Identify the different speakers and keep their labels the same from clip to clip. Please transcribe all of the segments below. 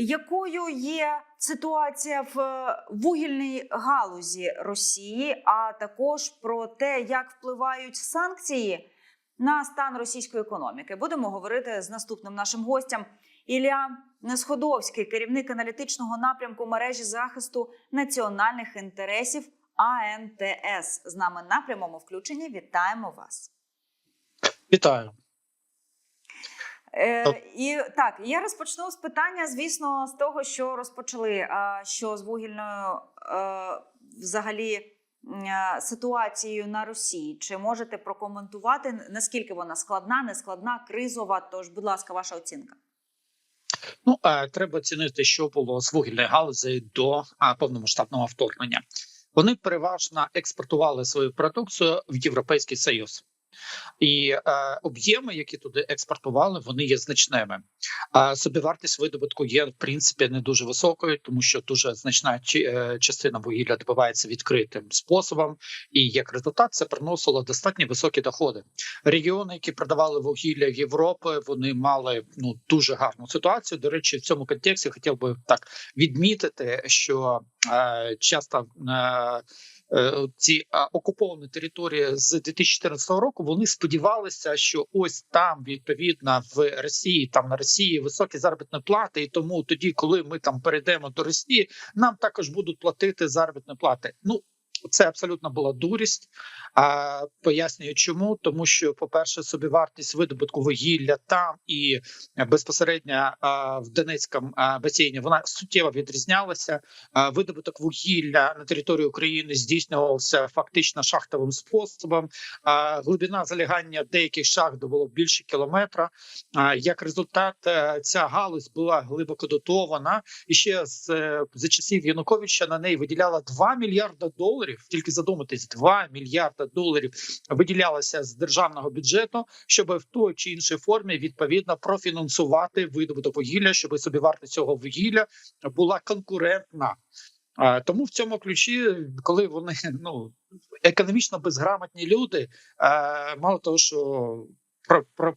Speaker 1: Якою є ситуація в е, вугільній галузі Росії, а також про те, як впливають санкції на стан російської економіки? Будемо говорити з наступним нашим гостям. Ілля Несходовський, керівник аналітичного напрямку мережі захисту національних інтересів АНТС. З нами на прямому включенні. Вітаємо вас.
Speaker 2: Вітаю.
Speaker 1: Е, і так, я розпочну з питання, звісно, з того, що розпочали. А що з вугільною е, взагалі е, ситуацією на Росії? Чи можете прокоментувати наскільки вона складна, нескладна, кризова? Тож, будь ласка, ваша оцінка.
Speaker 2: Ну е, треба оцінити, що було з вугільної галузі до повномасштабного вторгнення. Вони переважно експортували свою продукцію в Європейський Союз. І е, об'єми, які туди експортували, вони є значними. А собівартість видобутку є в принципі не дуже високою, тому що дуже значна е, частина вугілля добивається відкритим способом, і як результат це приносило достатньо високі доходи. Регіони, які продавали вугілля Європи, вони мали ну дуже гарну ситуацію. До речі, в цьому контексті хотів би так відмітити, що е, часто. Е, ці окуповані території з 2014 року вони сподівалися, що ось там відповідно в Росії, там на Росії високі заробітні плати, і тому тоді, коли ми там перейдемо до Росії, нам також будуть платити заробітні плати. Ну це абсолютно була дурість. А пояснюю, чому тому, що, по-перше, собівартість видобутку вугілля там і безпосередньо в Донецькому басейні вона суттєво відрізнялася. Видобуток вугілля на території України здійснювався фактично шахтовим способом. Глибина залягання деяких шахт було більше кілометра. Як результат, е, ця галузь була глибоко дотована, і ще з за часів Януковича на неї виділяла 2 мільярда доларів. Тільки задуматись, 2 мільярда доларів виділялося з державного бюджету, щоб в той чи іншій формі відповідно профінансувати видобуток вугілля, щоб собівартість цього вугілля була конкурентна. Тому в цьому ключі, коли вони ну економічно безграмотні люди, мало того, що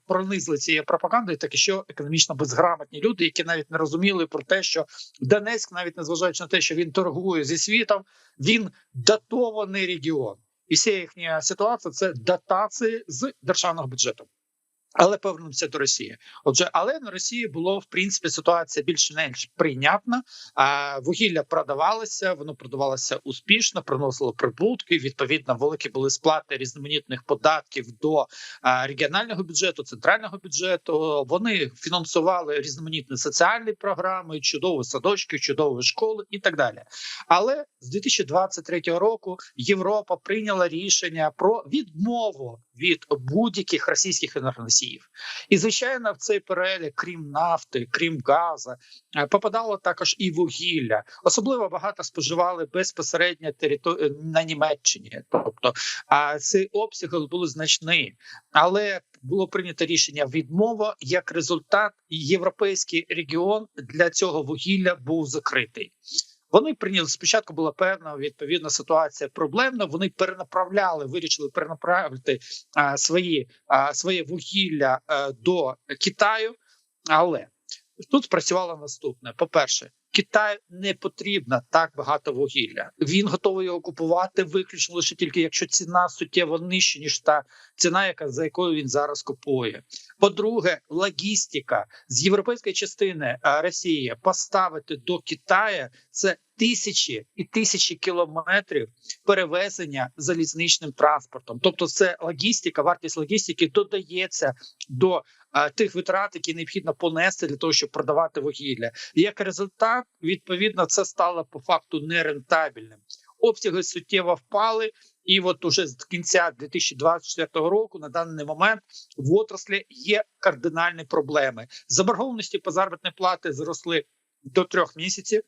Speaker 2: пронизли цією пропагандою, так і що економічно безграмотні люди, які навіть не розуміли про те, що Донецьк, навіть незважаючи на те, що він торгує зі світом, він датований регіон, і вся їхня ситуація це дотації з державного бюджету. Але повернемося до Росії. Отже, але на Росії було в принципі ситуація більш-менш прийнятна. А вугілля продавалося, воно продавалося успішно, приносило прибутки. Відповідно, великі були сплати різноманітних податків до регіонального бюджету, центрального бюджету. Вони фінансували різноманітні соціальні програми, чудові садочки, чудові школи і так далі. Але з 2023 року Європа прийняла рішення про відмову від будь-яких російських енергоносіїв. І звичайно, в цей перелік, крім нафти, крім газу, попадало також і вугілля. Особливо багато споживали безпосередньо території на Німеччині. Тобто, а ці обсяги були значні, але було прийнято рішення відмова. Як результат, європейський регіон для цього вугілля був закритий. Вони прийняли спочатку. Була певна відповідна ситуація проблемна. Вони перенаправляли, вирішили перенаправити а, свої а, своє вугілля а, до Китаю, але тут спрацювало наступне: по перше, Китаю не потрібно так багато вугілля. Він готовий його купувати виключно лише тільки якщо ціна суттєво нижча ніж та ціна, яка за якою він зараз купує. По-друге, логістика з європейської частини Росії поставити до Китаю це тисячі і тисячі кілометрів перевезення залізничним транспортом. Тобто, це логістика, вартість логістики додається до а, тих витрат, які необхідно понести для того, щоб продавати вугілля. Як результат, відповідно, це стало по факту нерентабельним. Обсяги суттєво впали, і от уже з кінця 2024 року на даний момент в отраслі є кардинальні проблеми. Заборгованості по заробітної плати зросли до трьох місяців.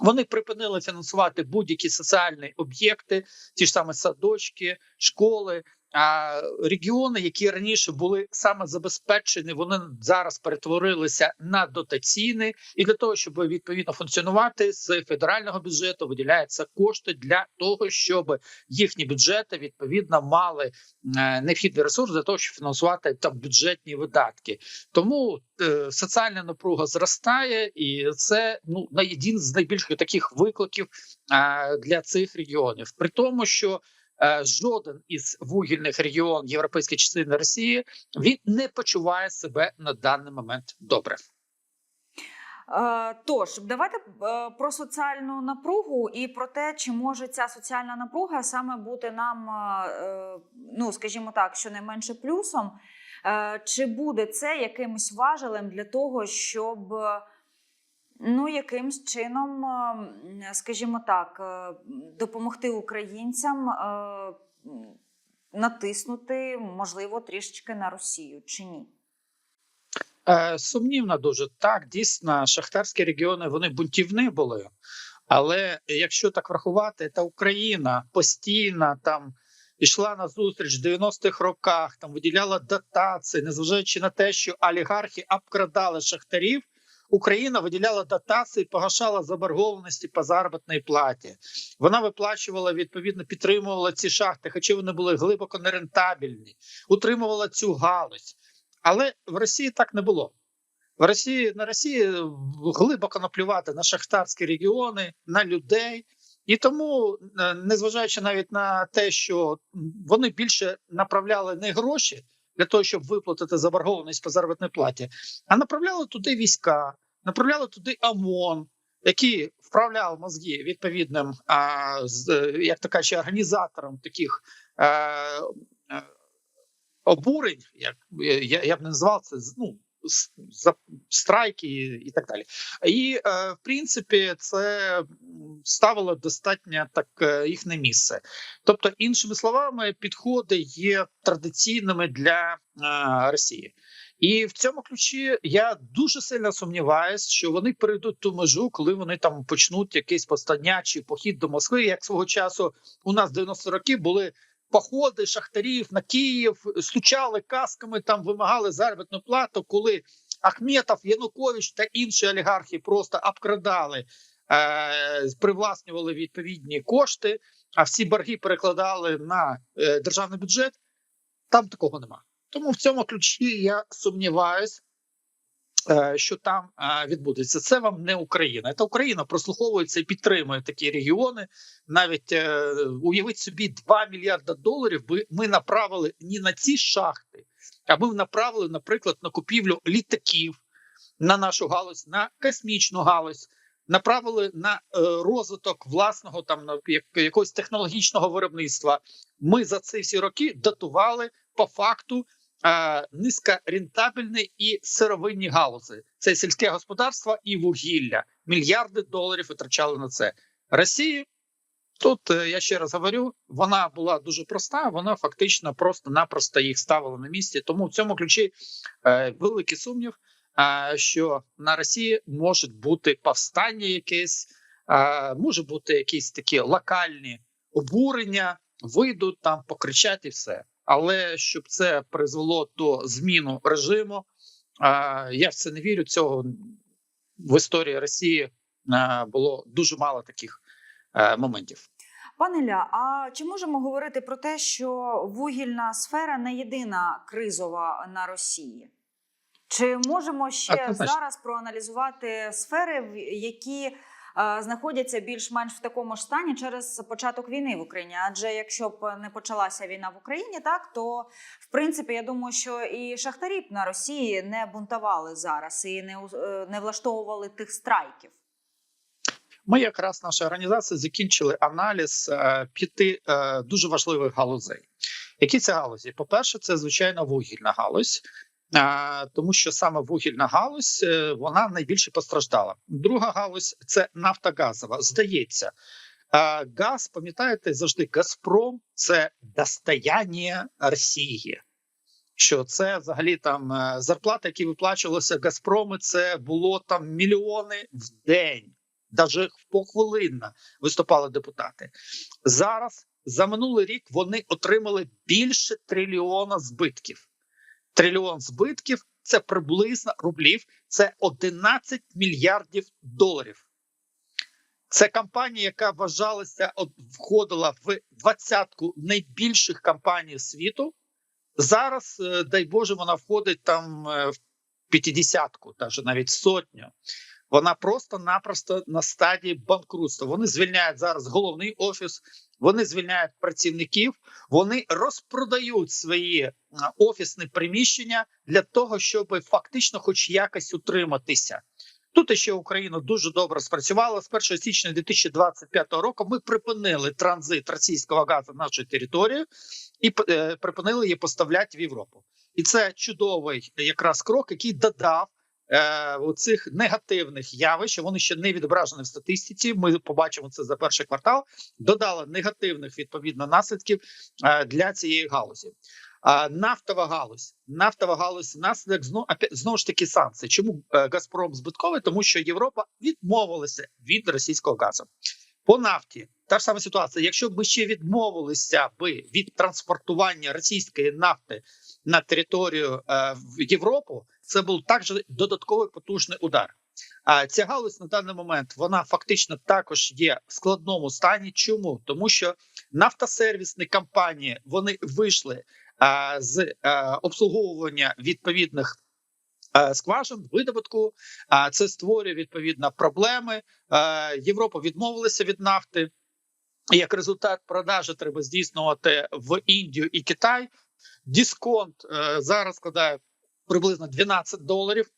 Speaker 2: Вони припинили фінансувати будь-які соціальні об'єкти, ті ж саме садочки, школи. А, регіони, які раніше були саме забезпечені, вони зараз перетворилися на дотаційні, і для того, щоб відповідно функціонувати з федерального бюджету, виділяються кошти для того, щоб їхні бюджети відповідно мали е, необхідний ресурс для того, щоб фінансувати там бюджетні видатки. Тому е, соціальна напруга зростає, і це ну на один з найбільших таких викликів е, для цих регіонів. При тому, що жоден із вугільних регіонів європейської частини Росії він не почуває себе на даний момент добре.
Speaker 1: Е, Тож, давайте е, про соціальну напругу і про те, чи може ця соціальна напруга саме бути нам, е, е, ну скажімо так, щонайменше плюсом. Е, Чи буде це якимось важелем для того, щоб е, ну якимсь чином, е, скажімо так, е, допомогти українцям е, натиснути, можливо, трішечки на Росію чи ні?
Speaker 2: Сумнівно дуже так. Дійсно, шахтарські регіони вони бунтівні були. Але якщо так врахувати, та Україна постійно там йшла на зустріч в 90-х роках, там виділяла дотації, незважаючи на те, що олігархи обкрадали шахтарів. Україна виділяла дотації, погашала заборгованості по заробітній платі. Вона виплачувала відповідно, підтримувала ці шахти, хоча вони були глибоко нерентабельні, утримувала цю галузь. Але в Росії так не було. В Росії на Росії глибоко наплювати на шахтарські регіони, на людей. І тому, е, незважаючи навіть на те, що вони більше направляли не гроші для того, щоб виплатити заборгованість по заробітній платі, а направляли туди війська, направляли туди ОМОН, які вправляв мозги відповідним, а, з, е, як то кажучи, організатором таких а, е, обурень, як я, я б не назвав це ну, страйки і, так далі. І е, в принципі, це ставило достатньо так е, їх на місце. Тобто, іншими словами, підходи є традиційними для е, Росії. І в цьому ключі я дуже сильно сумніваюся, що вони перейдуть ту межу, коли вони там почнуть якийсь повстання чи похід до Москви. Як свого часу у нас 90 років були походи шахтарів на Київ, стучали касками, там вимагали заробітну плату, коли Ахметов, Янукович та інші олігархи просто обкрадали, е, привласнювали відповідні кошти, а всі борги перекладали на е, державний бюджет. Там такого нема. Тому в цьому ключі я сумніваюсь, що там е, відбудеться. Це вам не Україна. Це Україна прослуховується і підтримує такі регіони. Навіть е, уявіть собі 2 мільярда доларів. ми направили не на ці шахти, а ми направили, наприклад, на купівлю літаків на нашу галузь, на космічну галузь. Направили на е, розвиток власного там на якогось технологічного виробництва. Ми за ці всі роки датували по факту е, низькорентабельні і сировинні галузі. Це сільське господарство і вугілля. Мільярди доларів витрачали на це. Росії тут е, я ще раз говорю, вона була дуже проста. Вона фактично просто-напросто їх ставила на місці. Тому в цьому ключі е, великий сумнів, що на Росії може бути повстання якесь, може бути якісь такі локальні обурення, вийдуть там, покричать і все. Але щоб це призвело до зміну режиму, я в це не вірю. Цього в історії Росії було дуже мало таких е, моментів.
Speaker 1: Пане Ля, а чи можемо говорити про те, що вугільна сфера не єдина кризова на Росії? Чи можемо ще зараз проаналізувати сфери, в- які знаходяться більш-менш в такому ж стані через початок війни в Україні? Адже якщо б не почалася війна в Україні, так то в принципі я думаю, що і шахтарі б на Росії не бунтували зараз і не, е, не влаштовували тих страйків.
Speaker 2: Ми якраз наша організація закінчили аналіз е, п'яти е, дуже важливих галузей. Які це галузі? По-перше, це звичайно вугільна галузь, е, тому що саме вугільна галузь е, вона найбільше постраждала. Друга галузь це нафтогазова. Здається, газ, пам'ятаєте, завжди Газпром це достояння Росії. Що це взагалі там е, зарплата, які виплачувалися Газпроми, це було там мільйони в день навіть похвилинно виступали депутати. Зараз за минулий рік вони отримали більше трильйона збитків. Трильйон збитків це приблизно рублів, це 11 мільярдів доларів. Це компанія, яка вважалася, входила в двадцятку найбільших компаній світу. Зараз, е, дай Боже, вона входить там е, в п'ятдесятку, навіть сотню. Вона просто-напросто на стадії банкрутства. Вони звільняють зараз головний офіс, вони звільняють працівників, вони розпродають свої е, офісні приміщення для того, щоб фактично, хоч якось утриматися. Тут ще Україна дуже добре спрацювала з 1 січня 2025 року. Ми припинили транзит російського газу на нашу територію і е, припинили її поставляти в Європу. І це чудовий якраз крок, який додав е, оцих негативних явищ. Вони ще не відображені в статистиці. Ми побачимо це за перший квартал. Додали негативних відповідно наслідків е, для цієї галузі. А нафтова галузь, нафтова галузь наслідок знову знову ж таки санкції. Чому е, Газпром збитковий? Тому що Європа відмовилася від російського газу. По нафті та ж сама ситуація. Якщо б ми ще відмовилися би від транспортування російської нафти на територію е, в Європу, це був також додатковий потужний удар. А ця галузь на даний момент вона фактично також є в складному стані. Чому тому, що нафтосервісні компанії вони вийшли а, з а, обслуговування відповідних а, скважин, видобутку, а це створює відповідно проблеми. А, Європа відмовилася від нафти. Як результат продажі треба здійснювати в Індію і Китай. Дисконт е, зараз складає приблизно 12 доларів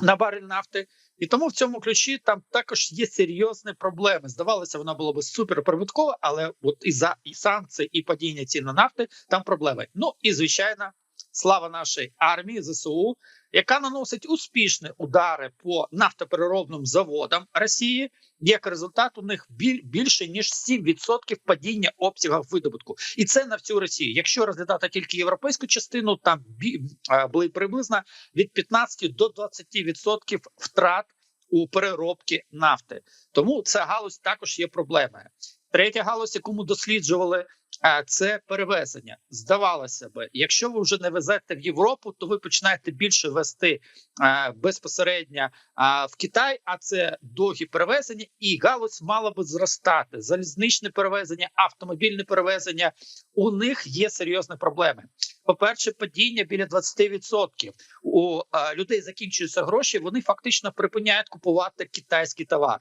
Speaker 2: на барель нафти, і тому в цьому ключі там також є серйозні проблеми. Здавалося, вона була би суперприбуткова, але от і за і санкції, і падіння цін на нафти там проблеми. Ну і звичайно, слава нашій армії ЗСУ, яка наносить успішні удари по нафтопереробним заводам Росії. Як результат, у них біль, більше ніж 7% падіння обсягів видобутку, і це на всю Росію. Якщо розглядати тільки європейську частину, там бі, були приблизно від 15 до 20% втрат у переробці нафти. Тому ця галузь також є проблемою. Третя галузь, яку ми досліджували, це перевезення. Здавалося би, якщо ви вже не везете в Європу, то ви починаєте більше вести безпосередньо в Китай. А це довгі перевезення, і галузь мала би зростати. Залізничне перевезення, автомобільне перевезення. У них є серйозні проблеми. По перше, падіння біля 20%. У людей закінчуються гроші. Вони фактично припиняють купувати китайський товар.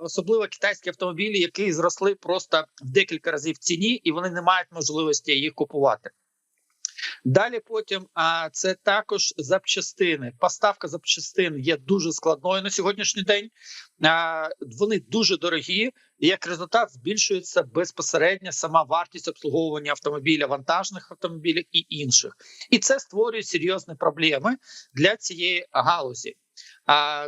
Speaker 2: Особливо китайські автомобілі, які зросли просто в декілька разів в ціні, і вони не мають можливості їх купувати. Далі потім а це також запчастини. Поставка запчастин є дуже складною на сьогоднішній день. А, Вони дуже дорогі, і як результат збільшується безпосередньо сама вартість обслуговування автомобіля, вантажних автомобілів і інших. І це створює серйозні проблеми для цієї галузі.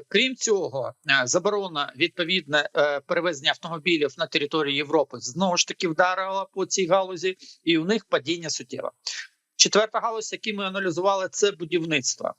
Speaker 2: Крім цього, заборона відповідне е, перевезення автомобілів на території Європи знову ж таки вдарила по цій галузі, і у них падіння суттєве. Четверта галузь, яку ми аналізували, це будівництво.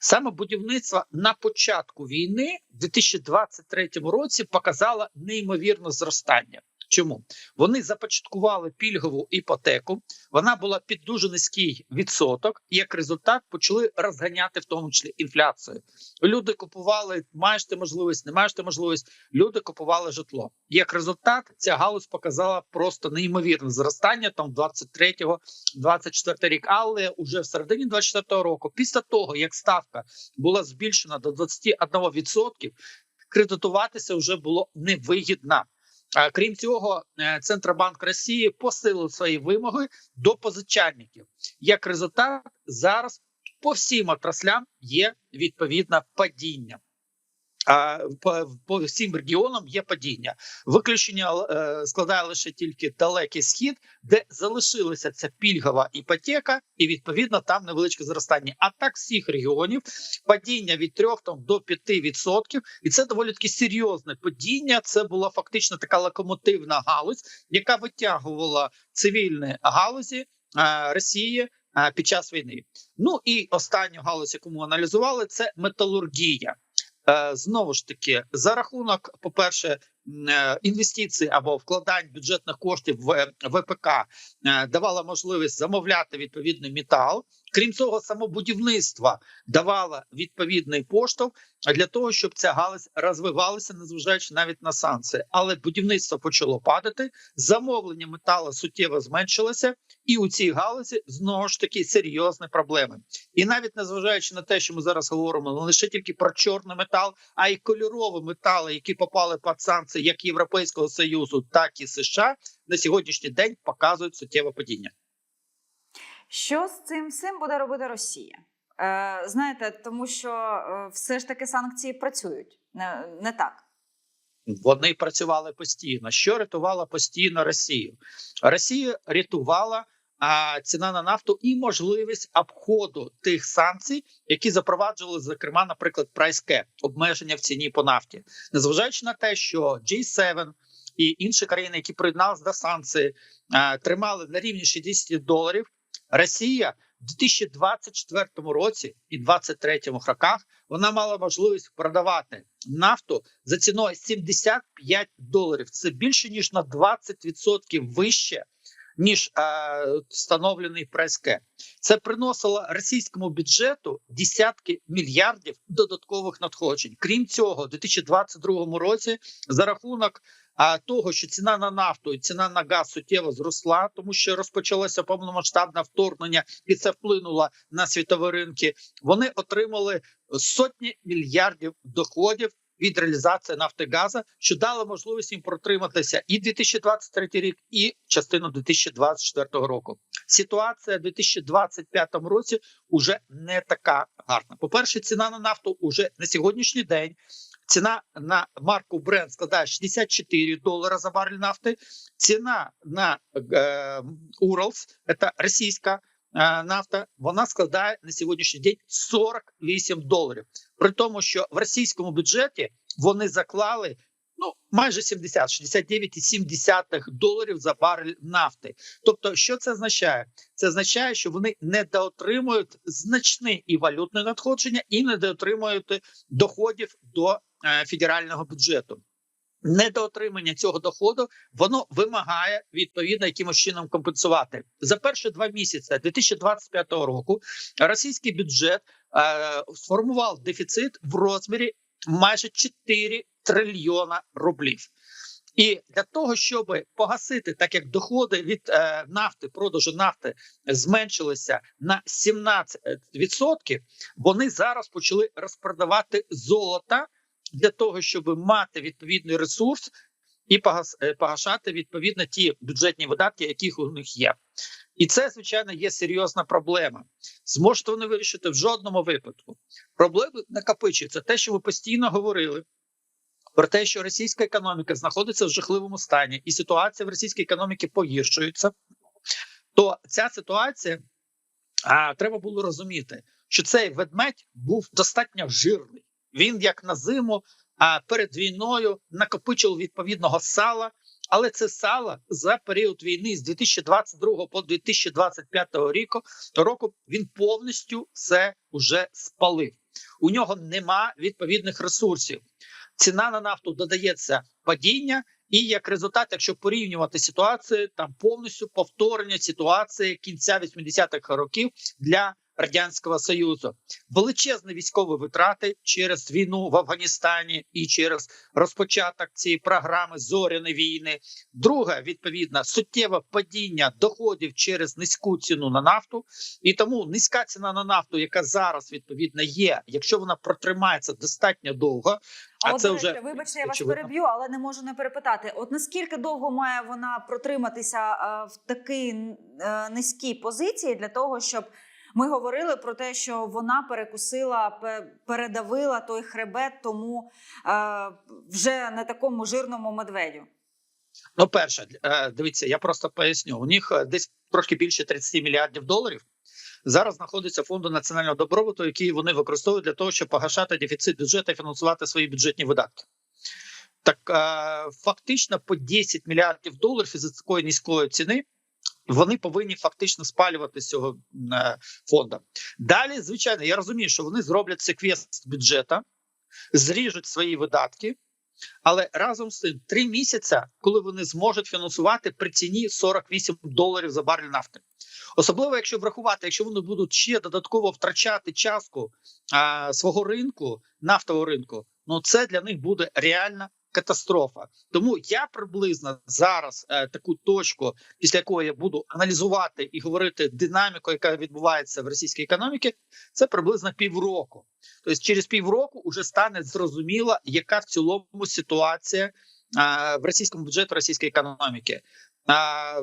Speaker 2: Саме будівництво на початку війни, в 2023 році, показало неймовірне зростання. Чому вони започаткували пільгову іпотеку? Вона була під дуже низький відсоток, як результат почали розганяти в тому числі інфляцію. Люди купували, маєш ти можливість, не маєш ти можливість. Люди купували житло. Як результат, ця галузь показала просто неймовірне зростання там 23-24 рік. Але уже в середині 24 року, після того як ставка була збільшена до 21%, кредитуватися вже було невигідно. Крім цього, е, Центробанк Росії посилив свої вимоги до позичальників. Як результат, зараз по всім отраслям є відповідне падіння. А по, всім регіонам є падіння. Виключення е, складає лише тільки далекий схід, де залишилася ця пільгова іпотека, і відповідно там невеличке зростання. А так всіх регіонів падіння від 3 там, до 5%. І це доволі таки серйозне падіння. Це була фактично така локомотивна галузь, яка витягувала цивільні галузі е, Росії. е, Під час війни, ну і останню галузь, яку ми аналізували, це металургія. Е, знову ж таки, за рахунок, по перше, е, інвестицій або вкладань бюджетних коштів в е, ВПК давала можливість замовляти відповідний метал. Крім цього, само будівництво давало відповідний поштовх для того, щоб ця галузь розвивалася, незважаючи навіть на санкції. Але будівництво почало падати, замовлення металу суттєво зменшилося, і у цій галузі знову ж таки серйозні проблеми. І навіть незважаючи на те, що ми зараз говоримо не лише тільки про чорний метал, а й кольорові метали, які попали під санкції як Європейського союзу, так і США, на сьогоднішній день показують суттєве падіння.
Speaker 1: Що з цим всім буде робити Росія? Е, знаєте, тому що е, все ж таки санкції працюють не, не так.
Speaker 2: Вони працювали постійно. Що рятувала постійно Росію? Росія рятувала а, ціна на нафту і можливість обходу тих санкцій, які запроваджували, зокрема, наприклад, cap, обмеження в ціні по нафті, незважаючи на те, що G7 і інші країни, які приєдналися до санкцій, тримали на рівні 60 доларів. Росія в 2024 році і 2023 роках вона мала можливість продавати нафту за ціною 75 доларів. Це більше ніж на 20% вище. Ніж е, встановлений преске, це приносило російському бюджету десятки мільярдів додаткових надходжень. Крім цього, у 2022 році за рахунок а того, що ціна на нафту і ціна на газ суттєво зросла, тому що розпочалося повномасштабне вторгнення, і це вплинуло на світові ринки. Вони отримали сотні мільярдів доходів. Від реалізації нафти газу, що дало можливість їм протриматися і 2023 рік, і частину 2024 року. Ситуація в 2025 році вже не така гарна. По перше, ціна на нафту уже на сьогоднішній день Ціна на марку Brent складає 64 долара за барель нафти. Ціна на е, Уралс, це російська е, нафта, вона складає на сьогоднішній день 48 доларів. При тому, що в російському бюджеті вони заклали ну майже 70, 69,7 доларів за барель нафти. Тобто, що це означає? Це означає, що вони недоотримують значні і валютне надходження, і недоотримують доходів до е, федерального бюджету. Недоотримання цього доходу воно вимагає відповідно якимось чином компенсувати за перші два місяці 2025 року. Російський бюджет сформував дефіцит в розмірі майже 4 трильйона рублів. І для того, щоб погасити, так як доходи від е, нафти, продажу нафти зменшилися на 17%, вони зараз почали розпродавати золото для того, щоб мати відповідний ресурс і е, погашати відповідно ті бюджетні видатки, яких у них є. І це, звичайно, є серйозна проблема. Зможете вони вирішити в жодному випадку. Проблеми накопичуються. Те, що ви постійно говорили. Про те, що російська економіка знаходиться в жахливому стані, і ситуація в російській економіці погіршується, то ця ситуація а, треба було розуміти, що цей ведмедь був достатньо жирний. Він як на зиму, а перед війною накопичив відповідного сала. Але це сало за період війни з 2022 по 2025 року, року він повністю все вже спалив. У нього нема відповідних ресурсів. Ціна на нафту додається падіння, і як результат, якщо порівнювати ситуацію, там повністю повторення ситуації кінця 80-х років для радянського союзу, величезні військові витрати через війну в Афганістані і через розпочаток цієї програми зоряної війни. Друге, відповідно, суттєве падіння доходів через низьку ціну на нафту, і тому низька ціна на нафту, яка зараз відповідно є, якщо вона протримається достатньо довго.
Speaker 1: А,
Speaker 2: А
Speaker 1: от,
Speaker 2: це вже
Speaker 1: вибачте, я вас переб'ю, але не можу не перепитати. От наскільки довго має вона протриматися е, в такій е, низькій позиції для того, щоб ми говорили про те, що вона перекусила, передавила той хребет тому е, вже не такому жирному медведю.
Speaker 2: Ну, перше, е, дивіться, я просто поясню. У них е, десь трошки більше 30 мільярдів доларів. Зараз знаходиться фонду національного добробуту, який вони використовують для того, щоб погашати дефіцит бюджету і фінансувати свої бюджетні видатки. Так фактично по 10 мільярдів доларів із такої низької ціни вони повинні фактично спалювати цього е, фонду. Далі, звичайно, я розумію, що вони зроблять секвест бюджету, зріжуть свої видатки Але разом з тим, три місяці, коли вони зможуть фінансувати при ціні 48 доларів за барель нафти. Особливо, якщо врахувати, якщо вони будуть ще додатково втрачати частку а, свого ринку, нафтового ринку, ну це для них буде реальна катастрофа. Тому я приблизно зараз е, таку точку, після якої я буду аналізувати і говорити динаміку, яка відбувається в російській економіці, це приблизно півроку. Тобто, через півроку вже стане зрозуміло, яка в цілому ситуація а, в російському бюджеті російської економіки. А,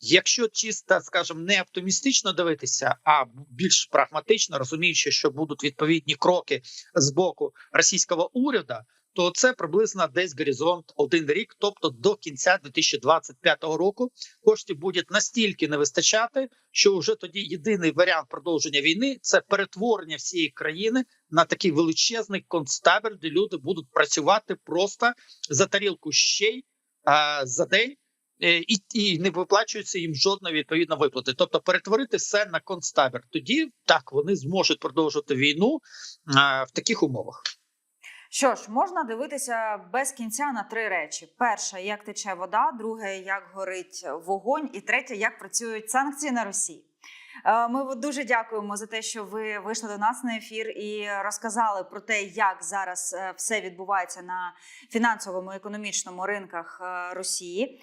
Speaker 2: Якщо чисто, скажімо, не оптимістично дивитися, а більш прагматично, розуміючи, що будуть відповідні кроки з боку російського уряду, то це приблизно десь горизонт один рік, тобто до кінця 2025 року, коштів буде настільки не вистачати, що вже тоді єдиний варіант продовження війни це перетворення всієї країни на такий величезний концтабір, де люди будуть працювати просто за тарілку щей а, за день. е, І, і не виплачується їм жодної відповідно виплати, тобто перетворити все на концтабір. Тоді так вони зможуть продовжувати війну а, в таких умовах.
Speaker 1: Що ж, можна дивитися без кінця на три речі: перше, як тече вода, друге, як горить вогонь, і третє, як працюють санкції на Росії. Е, Ми дуже дякуємо за те, що ви вийшли до нас на ефір і розказали про те, як зараз е, все відбувається на фінансовому і економічному ринках е, Росії.